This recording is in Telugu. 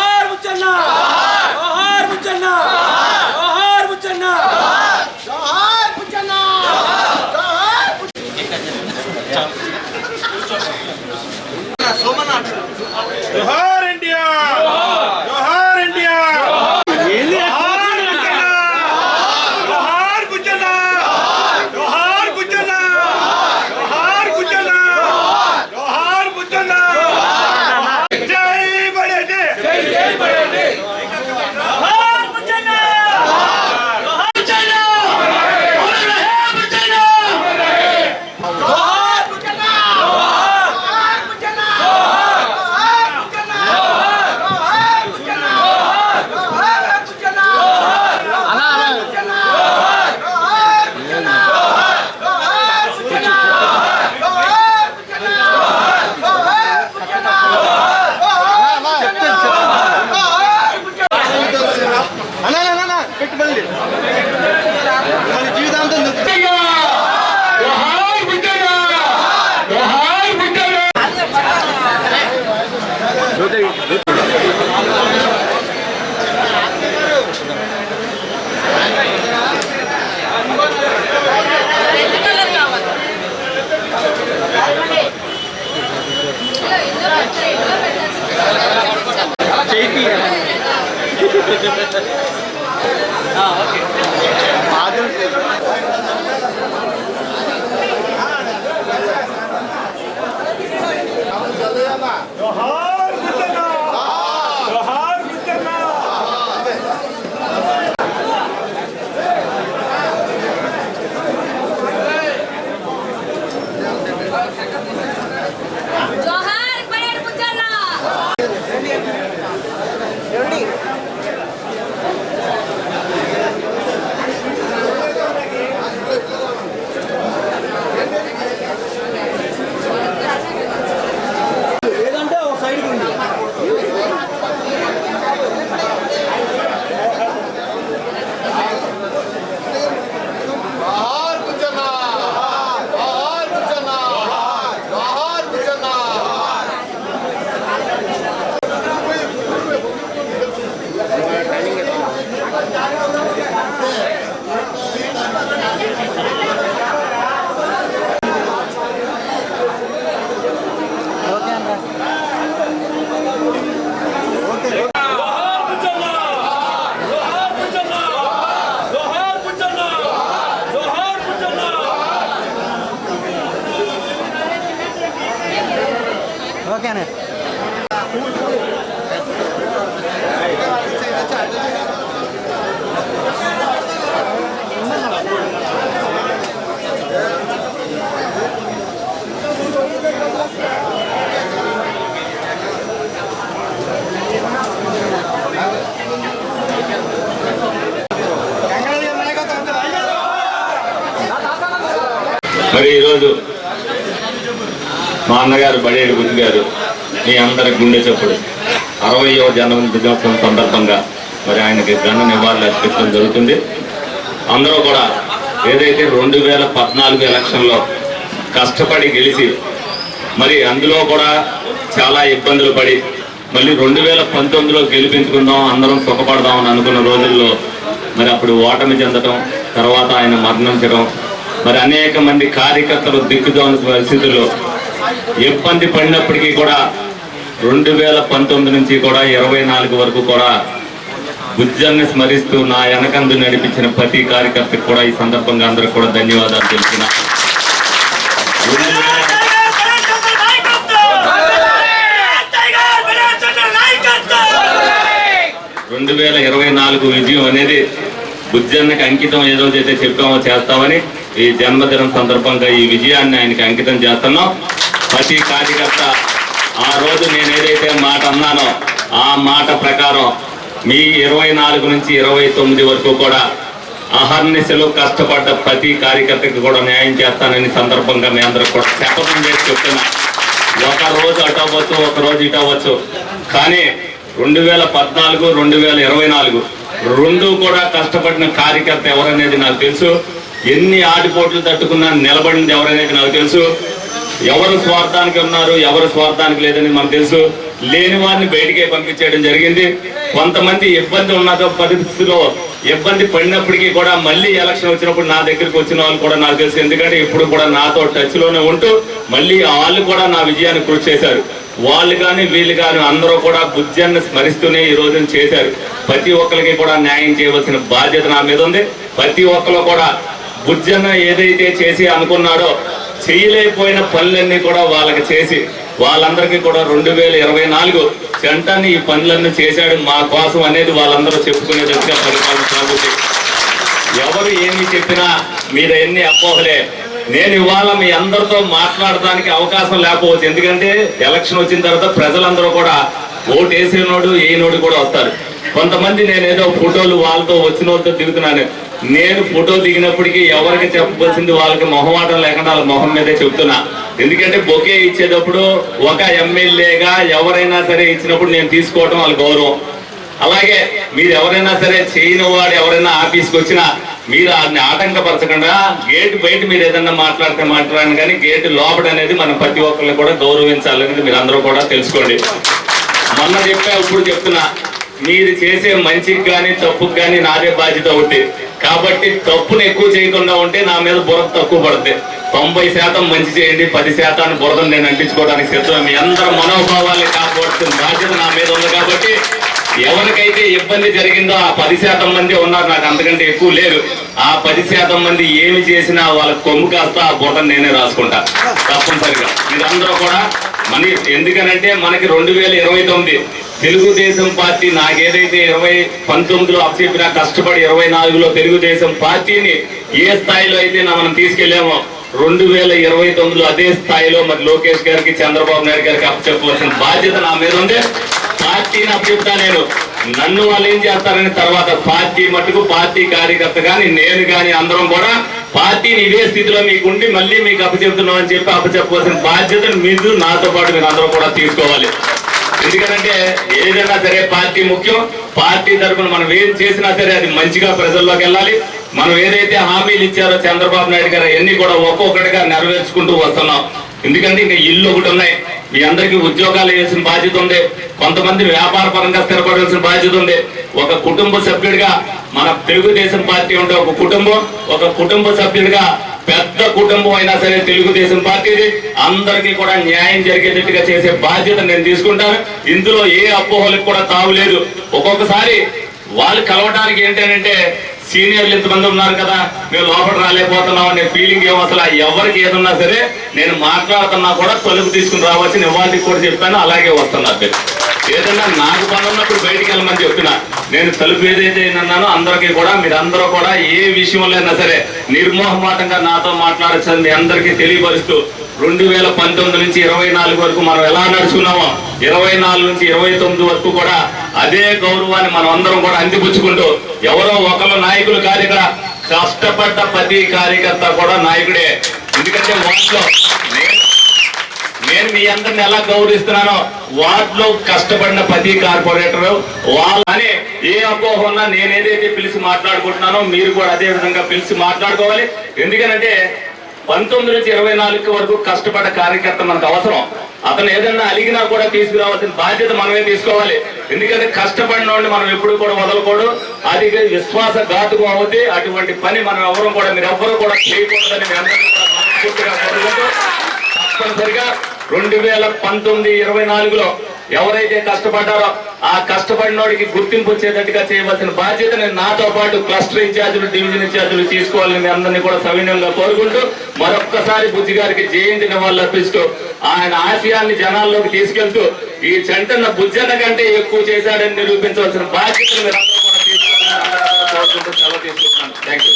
আর বুঝছেন না। Johan! మరి ఈరోజు మా అన్నగారు బడేడు బుద్ధి గారు మీ అందరి గుండె చప్పుడు. అరవయో జన్మ దినోత్సవం సందర్భంగా మరి ఆయనకి ఘన నివాళులు అర్పించడం జరుగుతుంది. అందరూ కూడా ఏదైతే రెండు వేల పద్నాలుగు ఎలక్షన్లో కష్టపడి గెలిచి మరి అందులో కూడా చాలా ఇబ్బందులు పడి మళ్ళీ రెండు వేల పంతొమ్మిదిలో గెలిపించుకుందాం అందరం సుఖపడదాం అని అనుకున్న రోజుల్లో మరి అప్పుడు ఓటమి చెందడం తర్వాత ఆయన మరణించడం మరి అనేక మంది కార్యకర్తలు దిక్కుదోని పరిస్థితుల్లో ఇబ్బంది పడినప్పటికీ కూడా రెండు వేల పంతొమ్మిది నుంచి కూడా ఇరవై నాలుగు వరకు కూడా బుజ్జాన్ని స్మరిస్తూ నా వెనకందు నడిపించిన ప్రతి కార్యకర్తకు కూడా ఈ సందర్భంగా అందరికి కూడా ధన్యవాదాలు తెలుపుతున్నా. రెండు వేల రెండు వేల ఇరవై నాలుగు విజయం అనేది బుజ్జన్నకి అంకితం ఏ రోజైతే చెప్పామో చేస్తామని ఈ జన్మదినం సందర్భంగా ఈ విజయాన్ని ఆయనకి అంకితం చేస్తున్నాం. ప్రతి కార్యకర్త ఆ రోజు నేను ఏదైతే మాట అన్నానో ఆ మాట ప్రకారం మీ ఇరవై నాలుగు నుంచి ఇరవై తొమ్మిది వరకు కూడా అహర్నిశలు కష్టపడ్డ ప్రతి కార్యకర్తకి కూడా న్యాయం చేస్తానని సందర్భంగా మీ అందరికి కూడా శపథం చేసి చెప్తున్నా. ఒక రోజు అటు అవ్వచ్చు ఒక రోజు ఇటు అవ్వచ్చు. కానీ రెండు వేల పద్నాలుగు రెండు వేల ఇరవై నాలుగు రెండు కూడా కష్టపడిన కార్యకర్త ఎవరనేది నాకు తెలుసు. ఎన్ని ఆటిపోట్లు తట్టుకున్నా నిలబడింది ఎవరనేది నాకు తెలుసు. ఎవరు స్వార్థానికి ఉన్నారు ఎవరు స్వార్థానికి లేదని మనకు తెలుసు. లేని వారిని బయటికే పంపించేయడం జరిగింది. కొంతమంది ఇబ్బంది ఉన్న పరిస్థితిలో ఇబ్బంది పడినప్పటికీ కూడా మళ్ళీ ఎలక్షన్ వచ్చినప్పుడు నా దగ్గరికి వచ్చిన వాళ్ళు కూడా నాకు తెలుసు. ఎందుకంటే ఇప్పుడు కూడా నాతో టచ్లోనే ఉంటూ మళ్ళీ వాళ్ళు కూడా నా విజయాన్ని కృషి చేశారు. వాళ్ళు కానీ వీళ్ళు కానీ అందరూ కూడా బుద్ధ్యాన్ని స్మరిస్తూనే ఈ రోజున చేశారు. ప్రతి ఒక్కరికి కూడా న్యాయం చేయవలసిన బాధ్యత నా మీద ఉంది. ప్రతి ఒక్కరు కూడా బుజ్జన్న ఏదైతే చేసి అనుకున్నాడో చేయలేకపోయిన పనులన్నీ కూడా వాళ్ళకి చేసి వాళ్ళందరికీ కూడా రెండు వేల ఇరవై నాలుగు సెంటాన్ని ఈ పనులన్నీ చేశాడు. మా కోసం అనేది వాళ్ళందరూ చెప్పుకునే చెప్పుకునేటట్టుగా పరిపాలన సాగుతుంది. ఎవరు ఏమి చెప్పినా మీద ఎన్ని అపోహలే నేను ఇవాళ మీ అందరితో మాట్లాడడానికి అవకాశం లేకపోవచ్చు. ఎందుకంటే ఎలక్షన్ వచ్చిన తర్వాత ప్రజలందరూ కూడా ఓటు వేసినోడు వేయనోడు కూడా వస్తారు. కొంతమంది నేనేదో ఫోటోలు వాళ్ళతో వచ్చిన వాళ్ళతో దిగుతున్నాను. నేను ఫోటో దిగినప్పటికీ ఎవరికి చెప్పవలసింది వాళ్ళకి మొహమాటం లేకుండా వాళ్ళ మొహం మీదే చెప్తున్నా. ఎందుకంటే బొకే ఇచ్చేటప్పుడు ఒక ఎమ్మెల్యేగా ఎవరైనా సరే ఇచ్చినప్పుడు నేను తీసుకోవటం వాళ్ళ గౌరవం. అలాగే మీరు ఎవరైనా సరే చేయని వాడు ఎవరైనా ఆఫీస్కి వచ్చినా మీరు వారిని ఆటంకపరచకుండా గేట్ బయట మీరు ఏదన్నా మాట్లాడితే మాట్లాడండి కానీ గేట్ లోపల అనేది మనం ప్రతి ఒక్కరిని కూడా గౌరవించాలనేది మీరు అందరూ కూడా తెలుసుకోండి. మొన్న చెప్పా ఇప్పుడు చెప్తున్నా. మీరు చేసే మంచికి కానీ తప్పుకి కానీ నాదే బాధ్యత ఒకటి. కాబట్టి తప్పును ఎక్కువ చేయకుండా ఉంటే నా మీద బురద తక్కువ పడుతుంది తొంభై శాతం మంచి చేయండి పది శాతాన్ని బురదను నేను అంటించుకోవడానికి సిద్ధం మీ అందరి మనోభావాల్ని కాపాడుతున్న బాధ్యత నా మీద ఉంది కాబట్టి ఎవరికైతే ఇబ్బంది జరిగిందో ఆ పది శాతం మంది ఉన్నారు. నాకు అంతకంటే ఎక్కువ లేరు. ఆ పది శాతం మంది ఏమి చేసినా వాళ్ళ కొమ్ము కాస్త ఆ బుర్రను నేనే రాసుకుంటా. తప్పనిసరిగా. మీరందరూ కూడా మన ఎందుకనంటే మనకి రెండు వేల ఇరవై తొమ్మిది తెలుగుదేశం పార్టీ నాకేదైతే ఇరవై పంతొమ్మిదిలో అప్పచెప్పినా కష్టపడి ఇరవై నాలుగులో తెలుగుదేశం పార్టీని ఏ స్థాయిలో అయితే మనం తీసుకెళ్ళామో రెండు వేల ఇరవై తొమ్మిదిలో అదే స్థాయిలో మరి లోకేష్ గారికి చంద్రబాబు నాయుడు గారికి అప్పచెప్పవలసిన బాధ్యత నా మీద ఉంది. పార్టీని అప్పచెప్తా నేను. నన్ను వాళ్ళు ఏం చేస్తారని తర్వాత పార్టీ మటుకు పార్టీ కార్యకర్త కానీ నేను కానీ అందరం కూడా పార్టీని ఇదే స్థితిలో మీకు ఉండి మళ్ళీ మీకు అప్పచెప్తున్నాం అని చెప్పి అప్పచెప్పవలసిన బాధ్యతను మీరు నాతో పాటు మీరు అందరూ కూడా తీసుకోవాలి. ఎందుకంటే ఏదైనా సరే పార్టీ ముఖ్యం. పార్టీ తరఫున మనం ఏం చేసినా సరే అది మంచిగా ప్రజల్లోకి వెళ్ళాలి. మనం ఏదైతే హామీలు ఇచ్చారో చంద్రబాబు నాయుడు గారు అన్ని కూడా ఒక్కొక్కటిగా నెరవేర్చుకుంటూ వస్తున్నాం. ఎందుకంటే ఇంకా ఇల్లు ఒకటి ఉన్నాయి. మీ అందరికీ ఉద్యోగాలు వేసిన బాధ్యత ఉంది. కొంతమంది వ్యాపార పరంగా స్థిరపడాల్సిన బాధ్యత ఉంది. ఒక కుటుంబ సభ్యుడిగా మన తెలుగుదేశం పార్టీ ఉంటే ఒక కుటుంబం ఒక కుటుంబ సభ్యుడిగా పెద్ద కుటుంబం అయినా సరే తెలుగుదేశం పార్టీది. అందరికీ కూడా న్యాయం జరిగేటట్టుగా చేసే బాధ్యత నేను తీసుకుంటాను. ఇందులో ఏ అపోహలకు కూడా తావులేదు ఒక్కొక్కసారి వాళ్ళు కలవటానికి ఏంటంటే సీనియర్లు ఇంతమంది ఉన్నారు కదా మేము లోపల రాలేకపోతున్నాం అనే ఫీలింగ్ ఏమో అసలు ఎవరికి ఏదన్నా సరే నేను మాట్లాడుతున్నా కూడా తలుపు తీసుకుని రావాల్సిన నివాళికి కూడా చెప్పాను అలాగే వస్తున్నా ఏదన్నా నాకు పని ఉన్నప్పుడు బయటికి వెళ్ళమని చెప్తున్నా నేను తలుపు ఏదైతే అన్నానో అందరికీ కూడా మీరందరూ కూడా ఏ విషయంలో అయినా సరే నిర్మోహమాటంగా నాతో మాట్లాడచ్చని మీ అందరికీ తెలియపరుస్తూ రెండు వేల పంతొమ్మిది నుంచి ఇరవై నాలుగు వరకు మనం ఎలా నడుచుకున్నామో ఇరవై నాలుగు నుంచి ఇరవై తొమ్మిది వరకు కూడా అదే గౌరవాన్ని మనం అందరం కూడా అందిపుచ్చుకుంటూ ఎవరో ఒకరు నాయకులు కాదు ఇక్కడ. కష్టపడ్డ ప్రతి కార్యకర్త కూడా నాయకుడే. ఎందుకంటే వాటిలో నేను మీ అందరిని ఎలా గౌరవిస్తున్నానో వాటిలో కష్టపడిన ప్రతి కార్పొరేటర్ వాళ్ళని ఏ అపోహ ఉన్నా నేనేదైతే పిలిచి మాట్లాడుకుంటున్నానో మీరు కూడా అదే విధంగా పిలిచి మాట్లాడుకోవాలి. ఎందుకనంటే పంతొమ్మిది నుంచి ఇరవై నాలుగు వరకు కష్టపడ్డ కార్యకర్త మనకు అవసరం. అతను ఏదన్నా అలిగినా కూడా తీసుకురావాల్సిన బాధ్యత మనమే తీసుకోవాలి. ఎందుకంటే కష్టపడిన వాడిని మనం ఎప్పుడు కూడా వదలకూడదు. అది విశ్వాస ఘాతుకం అవుతుంది అటువంటి పని మనం ఎవరు కూడా మీరు ఎవ్వరూ కూడా చేయకూడదని తప్పనిసరిగా రెండు వేల పంతొమ్మిది ఇరవై నాలుగులో ఎవరైతే కష్టపడ్డారో ఆ కష్టపడినోడికి గుర్తింపు వచ్చేటట్టుగా చేయవలసిన బాధ్యత నేను నాతో పాటు క్లస్టర్ ఇన్ఛార్జీలు డివిజన్ ఇన్ఛార్జీలు తీసుకోవాలని మీ అందరినీ కూడా సవినయంగా కోరుకుంటూ మరొక్కసారి బుద్ధి గారికి జయంతి నివాళులు అర్పిస్తూ ఆయన ఆశయాన్ని జనాల్లోకి తీసుకెళ్తూ ఈ చెంటన్న బుజ్జన్న కంటే ఎక్కువ చేశాడని నిరూపించవలసిన బాధ్యతను మీరు అందరూ కూడా తీసుకోవాలని సెలవు తీసుకుంటున్నాను. Thank you